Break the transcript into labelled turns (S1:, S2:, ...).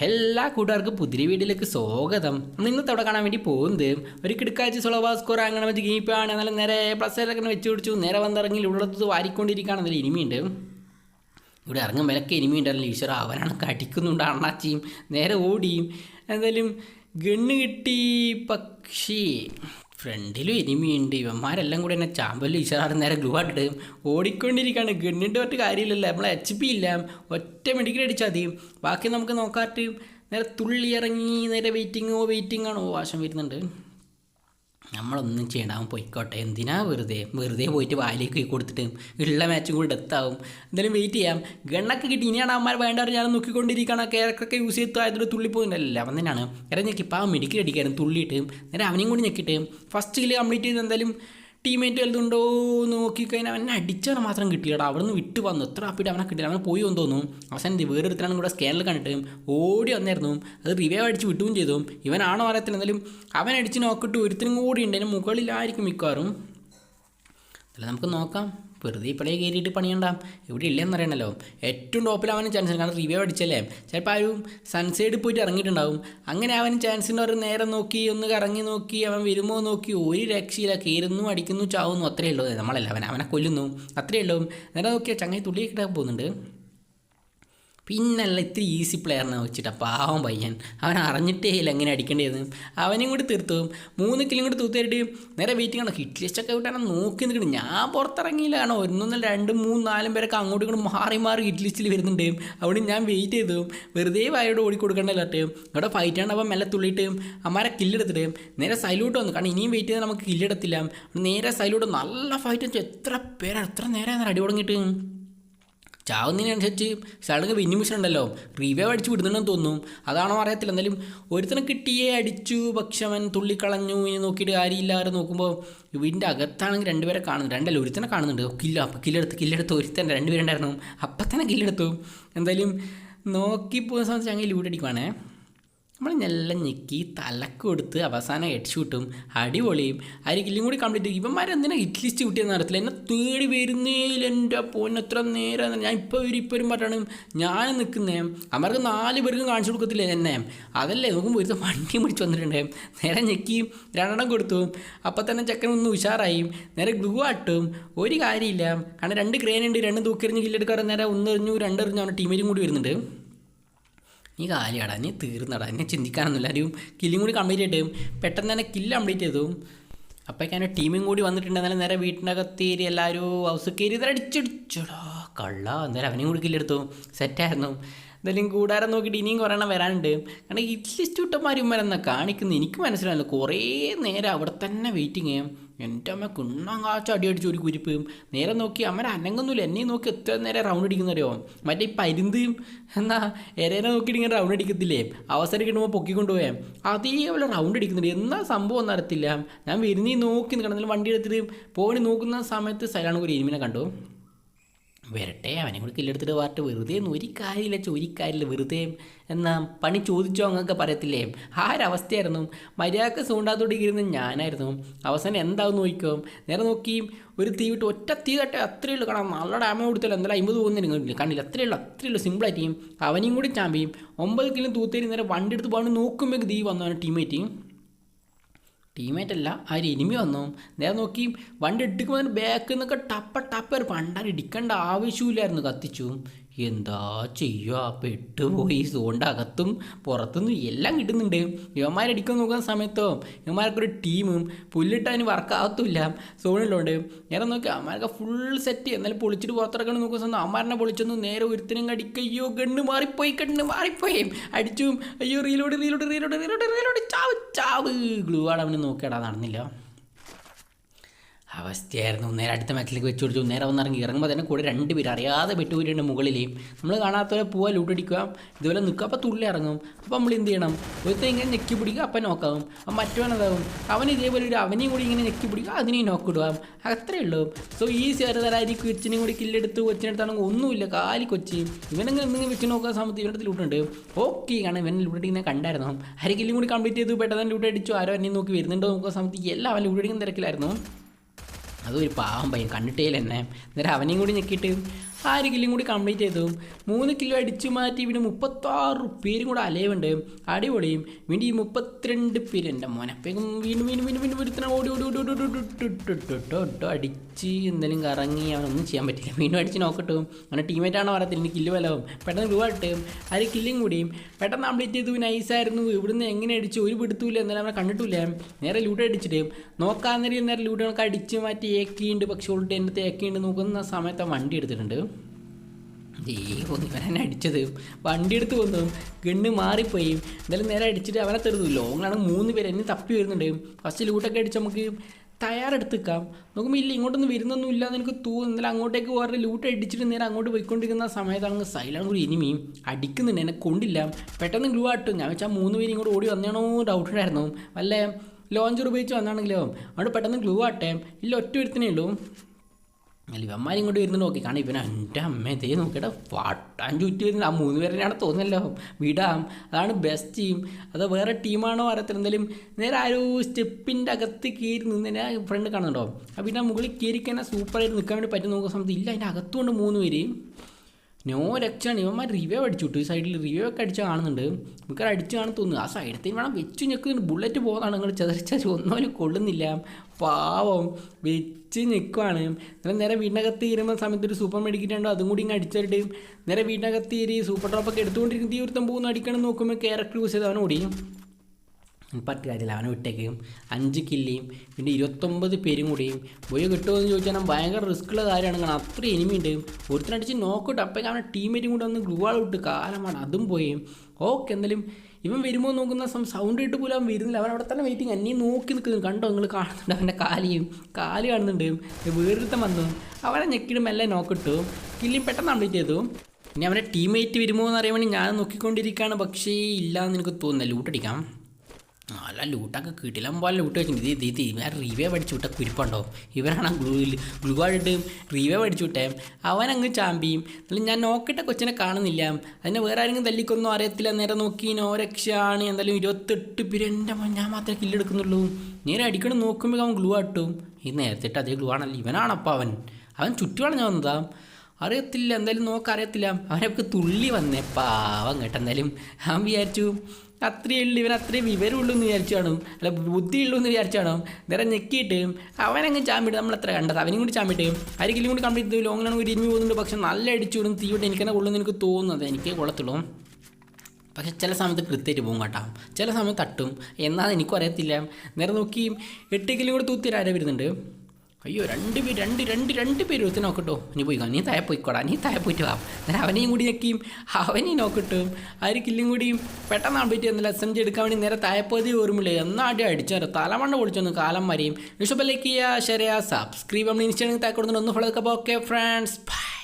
S1: എല്ലാ കൂട്ടുകാർക്കും പുതിരി വീട്ടിലേക്ക് സ്വാഗതം. നമ്മൾ അവിടെ കാണാൻ വേണ്ടി പോകുന്നത് ഒരു കിടക്കാഴ്ച സുളഭ സ്കോർ അങ്ങനെ വെച്ച് ഗീപ്പാണ് എന്നാലും നേരെ പ്ലസ് ഒക്കെ വെച്ച് പിടിച്ചു. നേരെ വന്നിറങ്ങി ഉള്ളത് വാരിക്കൊണ്ടിരിക്കുകയാണ് അതിൽ ഇനിമിയുണ്ട് ഇവിടെ ഇറങ്ങും വിലക്ക് ഇനിമിയുണ്ടല്ലോ ഈശ്വര അവനാണ് കടിക്കുന്നുണ്ട് അണ്ണാച്ചിയും. നേരെ ഓടിയും. എന്തായാലും ഗണ്ണ് കിട്ടി പക്ഷി. ഫ്രണ്ടിലും എനിമിയുണ്ട് ഇവന്മാരെല്ലാം കൂടി എന്നെ ചാമ്പലും ഇഷാറും നേരെ ഗ്ലൂ ആട്ടിട്ട് ഓടിക്കൊണ്ടിരിക്കുകയാണ് ഗണ്ണിന്റെ ഒറ്റ കാര്യമില്ലല്ലോ. നമ്മളെ എച്ച് പി ഇല്ല. ഒറ്റ മെഡിക്കൽ അടിച്ചാൽ മതി. ബാക്കി നമുക്ക് നോക്കാട്ട് നേരെ തുള്ളി ഇറങ്ങി നേരെ വെയിറ്റിങ്ങോ വെയിറ്റിംഗ് ആണോ. വാശം വരുന്നുണ്ട്. നമ്മളൊന്നും ചെയ്യണ്ട അവൻ പോയിക്കോട്ടെ. എന്തിനാ വെറുതെ? വെറുതെ പോയിട്ട് വായിലേക്ക് പോയി കൊടുത്തിട്ട് ഉള്ള മാച്ചും കൂടി ഡെത്താവും. എന്തായാലും വെയിറ്റ് ചെയ്യാം. ഗണ്ണൊക്കെ കിട്ടി. ഇനിയാണ് അവന്മാർ വേണ്ടവർ ഞാൻ നോക്കിക്കൊണ്ടിരിക്കണം കേരക്കൊക്കെ യൂസ് ചെയ്ത് ആയതുകൊണ്ട് തുള്ളി പോകുന്നില്ല അവൻ തന്നെയാണ്. നേരെ ഞെക്കിപ്പോൾ ആ മെഡിക്കൽ അടിക്കാനും തുള്ളിയിട്ട് നേരെ അവനെയും കൂടി ഞെക്കിയിട്ട് ഫസ്റ്റ് കിലോ കംപ്ലീറ്റ് ചെയ്ത് എന്തായാലും ടീമേറ്റ് വലുതുണ്ടോ നോക്കിക്കഴിഞ്ഞാൽ അവനെ അടിച്ചവനെ മാത്രം കിട്ടിയടാ. അവിടെ നിന്ന് വിട്ട് വന്നു. എത്ര അപ്പിട്ട് അവനെ കിട്ടില്ല അവനെ പോയി വന്നു തോന്നുന്നു അവസാനം വേറൊരുത്തനാണ് കൂടെ സ്കാനിൽ കണ്ടിട്ട് ഓടി വന്നായിരുന്നു. അത് റിവൈവ് അടിച്ച് വിട്ടുകയും ചെയ്തു. ഇവനാണോ അറിയത്തില്ല. എന്നാലും അവൻ അടിച്ച് നോക്കിയിട്ട് ഒരുത്തനും കൂടി ഉണ്ട്. അതിന് മുകളിലായിരിക്കും മിക്കവാറും. നമുക്ക് നോക്കാം. വെറുതെ ഇപ്പോഴേ കയറിയിട്ട് പണിയണ്ട. ഇവിടെ ഇല്ലെന്ന് അറിയണല്ലോ. ഏറ്റവും ടോപ്പിൽ അവന് ചാൻസ് ഉണ്ട്. കാരണം റിവ്യൂ അടിച്ചല്ലേ. ചിലപ്പോൾ ആരും സൺസൈഡിൽ പോയിട്ട് ഇറങ്ങിയിട്ടുണ്ടാവും. അങ്ങനെ അവൻ ചാൻസിന്റെ ഒരു നേരെ നോക്കി ഒന്ന് കറങ്ങി നോക്കി അവൻ വരുമോ നോക്കി ഒരു രക്ഷയില്ല. കയറുന്നു അടിക്കുന്നു ചാവുന്നു അത്രയേ ഉള്ളൂ. നമ്മളല്ല അവൻ അവനെ കൊല്ലുന്നു. അത്രയേ ഉള്ളൂ. നേരെ നോക്കിയാൽ ചങ്ങായി തുള്ളിയൊക്കെ പോകുന്നുണ്ട്. പിന്നല്ല ഇത്തിരി ഈസി പ്ലെയറിനെ വെച്ചിട്ട് പാവം പയ്യൻ. അവൻ അറിഞ്ഞിട്ടേ ഇല്ല എങ്ങനെ അടിക്കേണ്ടതെന്ന് അവനെയും കൂടി തീർത്തു മൂന്ന് കിലും കൂടി തൂത്തേരിട്ട് നേരെ വെയിറ്റിംഗ് ആണ് ഹിറ്റ് ലിസ്റ്റൊക്കെ വിട്ടാണ് നോക്കി നിൽക്കണം ഞാൻ പുറത്തിറങ്ങിയില്ല കാരണം ഒന്നൊന്നും രണ്ടും മൂന്നും നാലും പേരൊക്കെ അങ്ങോട്ടും ഇങ്ങോട്ടും മാറി മാറി ഹിറ്റ് ലിസ്റ്റിൽ വരുന്നുണ്ട്. അവിടെ ഞാൻ വെയിറ്റ് ചെയ്തു. വെറുതെ വായോട് ഓടിക്കൊടുക്കണ്ടല്ലോ ഇവിടെ ഫൈറ്റ് ആണ്. അപ്പം മെല്ലെ തുള്ളിയിട്ട് അമ്മാരെ കില്ലെടുത്തിട്ട് നേരെ സൈലൂട്ട് വന്നു. കാരണം ഇനിയും വെയിറ്റ് ചെയ്താൽ നമുക്ക് കില്ലെടുത്തില്ല നേരെ സൈലൂട്ട് നല്ല ഫൈറ്റ് എത്ര പേരാണ്? എത്ര നേരം അടി തുടങ്ങിയിട്ട് ചാവുന്നതിനനുസരിച്ച് സ്ഥലങ്ങൾ വിന്നിമിഷൻ ഉണ്ടല്ലോ. റിവ്യൂ അടിച്ച് വിടുന്നുണ്ടെന്ന് തോന്നും. അതാണോ അറിയത്തില്ല. എന്തായാലും ഒരുത്തനെ കിട്ടിയേ അടിച്ചു. പക്ഷെ അവൻ തുള്ളിക്കളഞ്ഞു. ഇനി നോക്കിയിട്ട് കാര്യമില്ലാതെ നോക്കുമ്പോൾ വീടിന്റെ അകത്താണെങ്കിൽ രണ്ടുപേരെ കാണുന്നു. രണ്ടല്ല ഒരുത്തനെ കാണുന്നുണ്ട്. കില്ല അപ്പം കില്ലെടുത്ത് കില്ലെടുത്ത് ഒരുത്തൻ രണ്ടുപേരുണ്ടായിരുന്നു. അപ്പം തന്നെ കില്ലെടുത്തു. എന്തായാലും നോക്കി പോകുന്ന സമയത്ത് ഞങ്ങൾ ലൂട്ടടിക്കുവാണേ നമ്മൾ നല്ല ഞെക്കി തലക്ക് കൊടുത്ത് അവസാനം ഹെഡ് ഷൂട്ടും അടിപൊളിയും. ആരെങ്കിലും കൂടി കംപ്ലീറ്റ് ചെയ്യും ഇവന്മാരെന്തിനാ ഹിറ്റ് ലിസ്റ്റ് കിട്ടിയെന്ന് അറിയത്തില്ല. എന്നെ തേടി വരുന്നേൽ എന്റെ പോന്നെ എത്ര നേരം ഞാൻ ഇപ്പോൾ ഒരു ഇപ്പോൾ വരും പറഞ്ഞാണ് ഞാൻ നിൽക്കുന്നേ അവർക്ക് നാല് പേർക്കും കാണിച്ചു കൊടുക്കത്തില്ലേ എന്നെ? അതല്ലേ? നോക്കുമ്പോൾ ഒരു വണ്ടി പിടിച്ച് വന്നിട്ടുണ്ട്. നേരെ ഞെക്കി രണ്ടെണ്ണം കൊടുത്തു. അപ്പം തന്നെ ചെക്കൻ ഒന്ന് ഉഷാറായി. നേരെ ഗ്ലൂ ആട്ടും. ഒരു കാര്യമില്ല. കാരണം രണ്ട് ക്രെയിൻ ഉണ്ട്. രണ്ട് തൂക്കെറിഞ്ഞ് കില്ലെടുക്കാറ് നേരെ ഒന്നെറിഞ്ഞു രണ്ടെറിഞ്ഞു അവന്റെ ടീമേറ്റും കൂടി വരുന്നുണ്ട്. നീ കാലിയാടാ നീ തീർന്നടാ. എന്നെ ചിന്തിക്കാനൊന്നുമില്ല. ഒരു കില്ലും കൂടി കംപ്ലീറ്റ് ചെയ്തു പെട്ടെന്ന് തന്നെ കില്ല് കംപ്ലീറ്റ് ചെയ്തു. അപ്പോഴേക്കാണ് ടീമും കൂടി വന്നിട്ടുണ്ട്. എന്നാലും നേരെ വീട്ടിനകത്തേരി എല്ലാവരും ഹൗസ് കയറി ഇതടിച്ചടിച്ചടാ കള്ള. എന്തായാലും അവനെയും കൂടി കില്ലെടുത്തു സെറ്റായിരുന്നു എന്തായാലും കൂടാരം നോക്കിയിട്ട് ഇനിയും കുറേ എണ്ണം വരാനുണ്ട്. കാരണം ഇറ്റ്ലിസ്റ്റ് വിട്ടന്മാരും വരെന്നാ കാണിക്കുന്നത് എനിക്ക് മനസ്സിലായില്ല. കുറേ നേരം അവിടെ തന്നെ വെയിറ്റിംഗ് ചെയ്യാം എന്റെ അമ്മ കുണ്ണം കാച്ച അടി അടിച്ച് ഒരു കുരിപ്പ്. നേരെ നോക്കി അമ്മ അനങ്ങൊന്നുമില്ല എന്നെയും നോക്കി എത്ര നേരം റൗണ്ട് അടിക്കുന്നറിയോ? മറ്റേ ഈ പരുന്തും എന്നാ എരേനെ നോക്കിയിട്ട് ഇങ്ങനെ റൗണ്ട് അടിക്കത്തില്ലേ? അവസരം കിട്ടുമ്പോൾ പൊക്കിക്കൊണ്ടുപോയേ. അതേപോലെ റൗണ്ട് അടിക്കുന്നുണ്ട്. എന്നാ സംഭവം നടത്തില്ല. ഞാൻ വരുന്നീ നോക്കി നിൽക്കണം. വണ്ടി എടുത്തിട്ട് പോണി നോക്കുന്ന സമയത്ത് സൈലാണ് ഒരു എരുമിനെ കണ്ടു. വരട്ടെ അവനെ കൂടി കില്ലെടുത്തിട്ട് പാർട്ട് വെറുതെ ഒന്നും ഒരു കാര്യമില്ല വെറുതെ എന്നാ പണി ചോദിച്ചോ അങ്ങൊക്കെ പറയത്തില്ലേ? ആ ഒരവസ്ഥയായിരുന്നു മര്യാദയ്ക്ക് സൂണ്ടാത്തോണ്ടിരിക്കുന്നത് ഞാനായിരുന്നു. അവസാനം എന്താവും നോക്കിക്കോ. നേരെ നോക്കി ഒരു തീ വിട്ട് ഒറ്റ തീ തട്ടെ അത്രയേ ഉള്ളൂ. കാരണം നല്ല ഡാമേജ് കൊടുത്തല്ലോ. എന്തായാലും അമ്പത് പോകുന്നില്ല കണ്ടില്ല? അത്രയേ ഉള്ളൂ അത്രയേ ഉള്ളൂ. സിമ്പിളായിട്ട് അവനെയും കൂടി ചാമ്പിയും ഒമ്പത് കിലോ തൂത്തേരി നേരെ വണ്ടി എടുത്ത് പോകാൻ നോക്കുമ്പോൾ തീ വന്നു അവൻ ടീമേറ്റ് ടീമേറ്റ് അല്ല ആ ഒരു എനിമി വന്നു. നേരെ നോക്കി വണ്ടി ഇട്ടിക്കുമ്പോൾ ബാക്കിൽ നിന്നൊക്കെ ടപ്പ ടപ്പ ഒരു പണ്ടാർ ഇടിക്കേണ്ട ആവശ്യമില്ലായിരുന്നു കത്തിച്ചു. എന്താ ചെയ്യുക പെട്ടുപോയി. സോണിന്റെ അകത്തും പുറത്തുനിന്നും എല്ലാം കിട്ടുന്നുണ്ട്. യുവന്മാരടിക്കാൻ നോക്കുന്ന സമയത്തോ? യുവന്മാർക്കൊരു ടീമും പുല്ലിട്ട് അതിന് വർക്കാകത്തുമില്ല സോണിലുണ്ട്. നേരെ നോക്കി അമ്മമാർക്ക് ഫുൾ സെറ്റ് എന്നാലും പൊളിച്ചിട്ട് പുറത്തിറക്കണം നോക്കുന്ന സമയത്ത് അമ്മാരനെ പൊളിച്ചൊന്നും നേരെ ഒരുത്തിനും അടിക്കയ്യോ ഗണ്ണ് മാറിപ്പോയി ഗണ്ണ് മാറിപ്പോയി. അടിച്ചു. അയ്യോ റീലോട് റീലോട് റീലോട് റീലോട് റീലോട് ചാവ് ചാവ്. ഗ്ലൂ ആണ് അവന് നോക്കിയടാ നടന്നില്ല. അവസ്ഥയായിരുന്നു. നേരെ അടുത്ത മാച്ചിലേക്ക് വെച്ച് കൊടുത്തു നേരെ വന്നിറങ്ങി ഇറങ്ങുമ്പോൾ തന്നെ കൂടെ രണ്ട് പേര് അറിയാതെ വിട്ടുപോയിട്ടുണ്ട് മുകളിലേയും. നമ്മൾ കാണാത്തവരെ പോവാ ലൂട്ടടിക്കുക ഇതുപോലെ നിൽക്കുക അപ്പോൾ തുള്ളി ഇറങ്ങും. അപ്പോൾ നമ്മൾ എന്ത് ചെയ്യണം? ഒരുത്തൻ ഇങ്ങനെ ഞെക്കി പിടിക്കുക അപ്പം നോക്കാവും അപ്പം മറ്റവനതാവും അവൻ ഇതേപോലെ ഒരു അവനെയും കൂടി ഇങ്ങനെ ഞെക്കി പിടിക്കുക അതിനെയും നോക്കിടുക അത്രയേ ഉള്ളൂ. സോ ഈ ചെറുതരായി കൊച്ചിനെയും കൂടി കില്ലെടുത്ത് കൊച്ചിനെടുത്താണെങ്കിൽ ഒന്നുമില്ല. കാലി കൊച്ചി. ഇവനെങ്ങനെ എന്തെങ്കിലും വെച്ച് നോക്കാൻ സമയത്ത് ഇവരുടെ ലൂട്ടുണ്ട് ഓക്കെ ആണ് ഇവൻ ലൂട്ടടിങ്ങനെ കണ്ടായിരുന്നു. ആരെങ്കിലും കൂടി കംപ്ലീറ്റ് ചെയ്തു. പെട്ടെന്ന് ലൂട്ടടിച്ചു ആരോ എന്നെ നോക്കി വരുന്നുണ്ടോ നോക്കുന്ന സമയത്ത് എല്ലാം അവൻ ലൂട്ടടിക്കുന്ന തിരക്കിലായിരുന്നു. അതൊരു പാവം പയ്യൻ. കണ്ടിട്ടേ എന്നെ. അന്നേരം അവനെയും കൂടി ഞെക്കിയിട്ട് ആ ഒരു കില്ലും കൂടി കംപ്ലീറ്റ് ചെയ്തു മൂന്ന് കില്ലോ അടിച്ചു മാറ്റി ഇവന് മുപ്പത്താറ് പേരും കൂടെ അലയുണ്ട് അടിപൊളിയും വീണ്ടും ഈ മുപ്പത്തിരണ്ട് പേര് എന്റെ മോനപ്പേക്കും വീണ്ടും വീണ്ടും വീണ്ടും വീണ്ടും ഓടി ഓടി ഓടി ഓടി ഓടി ഓടി അടിച്ച് എന്തെങ്കിലും കറങ്ങി അവനൊന്നും ചെയ്യാൻ പറ്റില്ല വീണ്ടും അടിച്ച് നോക്കട്ടും അവന്റെ ടീമേറ്റാണോ പറയത്തില്ല എനിക്ക് കില്ല് വലവും പെട്ടെന്ന് രൂപ ഇട്ടും അതിൽ കില്ലും കൂടിയും പെട്ടെന്ന് കംപ്ലീറ്റ് ചെയ്തു നൈസായിരുന്നു ഇവിടുന്ന് എങ്ങനെ അടിച്ചു ഒരു പിടുത്തൂല എന്നാലും അവനെ കണ്ടിട്ടില്ല നേരെ ലൂട്ട് അടിച്ചിട്ട് നോക്കാൻ നേരം നേരെ ലൂട്ട് കണക്ക് അടിച്ച് മാറ്റി ഏക്കിയുണ്ട് പക്ഷെ ഉള്ളിട്ട് എന്റെ തേക്കിയുണ്ട് നോക്കുന്ന സമയത്ത് വണ്ടി എടുത്തിട്ടുണ്ട് ദൈവം ഇവനെ അടിച്ചത് വണ്ടി എടുത്ത് വന്നു ഗണ്ണ് മാറിപ്പോയി. എന്തായാലും നേരെ അടിച്ചിട്ട് അവനെ തരുന്നു. ലോങ്ങാണ് മൂന്ന് പേര് എന്നെ തപ്പി വരുന്നുണ്ട്. ഫസ്റ്റ് ലൂട്ടൊക്കെ അടിച്ച് നമുക്ക് തയ്യാറെടുത്ത് നിൽക്കാം നോക്കുമ്പോൾ ഇല്ല ഇങ്ങോട്ടൊന്നും വരുന്നൊന്നും ഇല്ല എന്ന് എനിക്ക് തോന്നുന്നു. എന്നാലും അങ്ങോട്ടേക്ക് വേറെ ലൂട്ട് അടിച്ചിട്ട് നേരെ അങ്ങോട്ട് പോയിക്കൊണ്ടിരിക്കുന്ന സമയത്താണ് സൈലാണ് കൂടി ഇനിമി അടിക്കുന്നുണ്ട്. എന്നെ കൊണ്ടില്ല. പെട്ടെന്ന് ഗ്ലൂ ആട്ടും. ഞാൻ വെച്ചാൽ മൂന്ന് പേര് ഇങ്ങോട്ട് ഓടി വന്നേണോ ഡൗട്ട് ഉണ്ടായിരുന്നു. വല്ല ലോഞ്ചർ ഉപയോഗിച്ച് വന്നാണെങ്കിലോ? അവിടെ പെട്ടെന്ന് ഗ്ലൂ ആട്ടെ. ഇല്ല ഒറ്റ ഒരുത്തിനേ ഉള്ളൂ. അല്ല ഇവന്മാരും ഇങ്ങോട്ട് വരുന്നു നോക്കി. കാരണം ഇവൻ എന്റെ അമ്മ ഇതേ നോക്കിയിട്ട് വട്ടാൻ ചുറ്റി വരുന്നത് ആ മൂന്ന് പേരെയാണ് തോന്നുന്നല്ലോ. വിടാം. അതാണ് ബെസ്റ്റ് ടീം അത് വേറെ ടീമാണോ അറിയത്തില്ല. എന്തായാലും നേരെ ആ ഒരു സ്റ്റെപ്പിന്റെ അകത്ത് കയറി നിന്ന് ഞാൻ ഫ്രണ്ട് കാണുന്നുണ്ടോ? അപ്പോൾ പിന്നെ മുകളിൽ കയറിക്കാൻ സൂപ്പറായിട്ട് നിൽക്കാൻ വേണ്ടി പറ്റും നോക്കുന്ന സമയത്ത് ഇല്ല. അതിന്റെ അകത്തുകൊണ്ട് മൂന്ന് പേര്. നോ രക്ഷാണ്. ഇവന്മാർ റിവ്യൂ അടിച്ചു വിട്ടു. ഈ സൈഡിൽ റിവ്യൂ ഒക്കെ അടിച്ച് കാണുന്നുണ്ട്. നമുക്ക് അടിച്ച് കാണാൻ തോന്നുന്നു. ആ സൈഡത്തിൽ വേണം വെച്ച് ഞെക്കുന്നുണ്ട്. ബുള്ളറ്റ് പോകുന്നതാണ് നിങ്ങൾ ചെതറിച്ചാൽ ഒന്നും കൊള്ളുന്നില്ല. പാവം. ഞെക്കുവാണ് എന്നാൽ നേരെ വീടിനകത്ത് കയറുന്ന സമയത്ത് ഒരു സൂപ്പർ മേടിക്കിട്ടുണ്ടോ അതും കൂടി ഇങ്ങ് അടിച്ചിട്ട് നേരെ വീടിനകത്ത് കയറി സൂപ്പർ ഡ്രോപ്പൊക്കെ എടുത്തുകൊണ്ടിരിക്കുന്ന തീവ്രത്തം പോകുന്നു അടിക്കണം നോക്കുമ്പോൾ ക്യാരക്ടർ യൂസ് ചെയ്ത് അവൻ ഓടിയും. പത്ത് കാര്യമില്ല അവനെ വിട്ടേക്കും അഞ്ച് കില്ലിയും പിന്നെ ഇരുപത്തൊമ്പത് പേരും കൂടിയും ബോയ് കിട്ടുമോ എന്ന് ചോദിച്ചാൽ ഭയങ്കര റിസ്ക്കുള്ള കാര്യമാണ്. കാരണം അത്ര എനിമി ഉണ്ട്. ഒരുത്തനടിച്ച് നോക്കിട്ട് അപ്പം അവനെ ടീമേറ്റും കൂടെ ഒന്ന് ഗ്ലൂവാൾ വിട്ട് കാലമാണ് അതും പോയി. ഓക്കെ എന്തായാലും ഇവൻ വരുമ്പോൾ നോക്കുന്ന സൗണ്ട് ഇട്ട് പോലും അവൻ വരുന്നില്ല. അവൻ അവിടെ തന്നെ വെയിറ്റിംഗ് അന്നീ നോക്കി നിൽക്കുന്നു. കണ്ടോ? നിങ്ങൾ കാണുന്നുണ്ട് അവന്റെ കാലിയും. കാൽ കാണുന്നുണ്ട്. വേറൊരുത്തം വന്നു. അവനെ ഞെക്കിടും മെല്ലെ നോക്കിട്ടു കില്ലിയും പെട്ടെന്ന് കംപ്ലീറ്റ് ചെയ്തു. ഇനി അവന്റെ ടീമേറ്റ് വരുമോ എന്ന് അറിയാൻ വേണ്ടി ഞാൻ നോക്കിക്കൊണ്ടിരിക്കുകയാണ്. പക്ഷേ ഇല്ല എന്ന് എനിക്ക് തോന്നുന്നില്ല. ലൂട്ടടിക്കാം നല്ല ലൂട്ടൊക്കെ കിട്ടില്ല പോലെ ലൂട്ട് വെച്ചിട്ടുണ്ട്. ഇത് ഇത് ഇവൻ റിവേ പഠിച്ചു വിട്ട കുരിപ്പുണ്ടോ? ഇവനാണ് ഗ്ലൂവിൽ ഗ്ലൂ ആയിട്ട് റിവേ പഠിച്ചു വിട്ടേ. അവൻ അങ്ങ് ചാമ്പിയും എന്നാലും ഞാൻ നോക്കിയിട്ട കൊച്ചിനെ കാണുന്നില്ല. അതിനെ വേറെ ആരെങ്കിലും തല്ലിക്കൊന്നും അറിയത്തില്ല. നേരെ നോക്കി നോ രക്ഷയാണ് എന്തായാലും ഇരുപത്തെട്ട് പേര് എന്റെ ഞാൻ മാത്രമേ കില്ലെടുക്കുന്നുള്ളൂ നേരെ അടിക്കണം നോക്കുമ്പോൾ അവൻ ഗ്ലൂ ആട്ടും. ഈ നേരത്തെ അതേ ഗ്ലൂ ആണല്ലോ. ഇവനാണപ്പോൾ അവൻ. അവൻ ചുറ്റുമാണ് ഞാൻ വന്നതാ. അറിയത്തില്ല എന്തായാലും നോക്കറിയത്തില്ല അവനൊക്കെ തുള്ളി വന്നേ. പാവം കേട്ടോ എന്തായാലും. അവൻ വിചാരിച്ചു അത്രയേ ഉള്ളൂ ഇവൻ അത്രയും വിവരമുള്ളൂ എന്ന് വിചാരിച്ചു കാണും. അല്ല ബുദ്ധിയുള്ളൂ എന്ന് വിചാരിച്ചു കാണും. നേരെ ഞെക്കിയിട്ട് അവനങ്ങ് ചാമ്പിട്ട് നമ്മൾ അത്ര കണ്ടത്. അവനും കൂടി ചാമ്പിട്ട് ആരെങ്കിലും കൂടി കംപ്ലീറ്റ് ചെയ്തു ലോങ്ങിലാണ് ഒരു ഇരുമി പോകുന്നുണ്ട്. പക്ഷെ നല്ല അടിച്ചു വിടും തീയോട്ട് എനിക്കെന്നെ കൊള്ളുന്നു എനിക്ക് തോന്നുന്നത്. എനിക്ക് കൊള്ളത്തുള്ളൂ. പക്ഷെ ചില സമയത്ത് കൃത്യമായിട്ട് പോകും കേട്ടോ. ചില സമയത്ത് തട്ടും. എന്നാൽ എനിക്കും അറിയത്തില്ല. നേരെ നോക്കി എട്ട് കിലോ കൂടെ തൂത്തിരാരെ വരുന്നുണ്ട്. അയ്യോ രണ്ട് പേര് രണ്ട് രണ്ട് രണ്ട് പേര് ഒരുത്തി നോക്കട്ടോ നീ പോയിക്കോ നീ താഴെ പോയിക്കോടാ നീ താഴെ പോയിട്ട് വാ. എന്നാൽ അവനെയും കൂടി ഞെക്കിയും. അവനെയും നോക്കട്ടും. ആ ഒരു കില്ലും കൂടിയും. പെട്ടെന്ന് അപ്ഡേറ്റ് ചെയ്യുന്നില്ല എസ് എം ജി എടുക്കാൻ വേണ്ടി നേരെ താഴെ ഓർമ്മയില്ലേ? എന്നാടി അടിച്ചു തലമണ്ണ പൊളിച്ചൊന്ന് കാലം വരെയും. ഇഷ്ടപ്പെട്ട ലൈക്ക് ചെയ്യുക ചെയ്യുക സബ്സ്ക്രൈബ് നമ്മൾ ഇൻസ്റ്റാഗ്രാമിൽ താഴെ കൊടുക്കുന്നുണ്ട് ഒന്ന് ഫോളോ ഒക്കെ ഓക്കെ ഫ്രണ്ട്സ് ബൈ